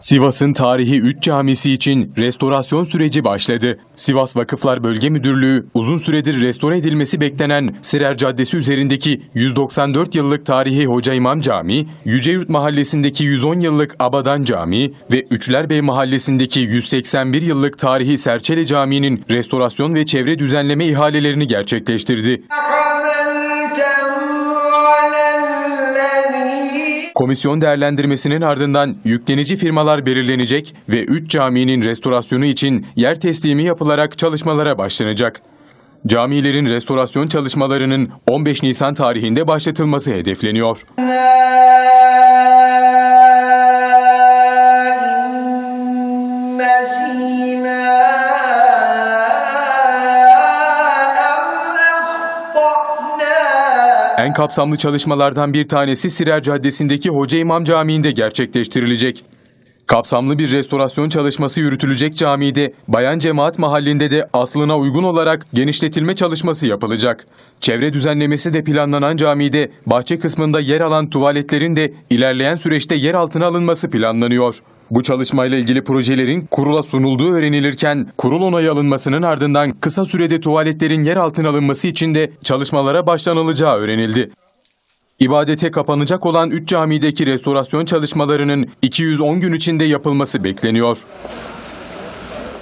Sivas'ın tarihi 3 camisi için restorasyon süreci başladı. Sivas Vakıflar Bölge Müdürlüğü uzun süredir restore edilmesi beklenen Sirer Caddesi üzerindeki 194 yıllık tarihi Hoca İmam Camii, Yüceyurt Mahallesi'ndeki 110 yıllık Abadan Camii ve Üçlerbey Mahallesi'ndeki 181 yıllık tarihi Serçeli Camii'nin restorasyon ve çevre düzenleme ihalelerini gerçekleştirdi. Komisyon değerlendirmesinin ardından yüklenici firmalar belirlenecek ve 3 caminin restorasyonu için yer teslimi yapılarak çalışmalara başlanacak. Camilerin restorasyon çalışmalarının 15 Nisan tarihinde başlatılması hedefleniyor. En kapsamlı çalışmalardan bir tanesi Sirer Caddesi'ndeki Hoca İmam Camii'nde gerçekleştirilecek. Kapsamlı bir restorasyon çalışması yürütülecek camide, Bayan Cemaat Mahalli'nde de aslına uygun olarak genişletilme çalışması yapılacak. Çevre düzenlemesi de planlanan camide, bahçe kısmında yer alan tuvaletlerin de ilerleyen süreçte yer altına alınması planlanıyor. Bu çalışmayla ilgili projelerin kurula sunulduğu öğrenilirken, kurul onayı alınmasının ardından kısa sürede tuvaletlerin yer altına alınması için de çalışmalara başlanılacağı öğrenildi. İbadete kapanacak olan 3 camideki restorasyon çalışmalarının 210 gün içinde yapılması bekleniyor.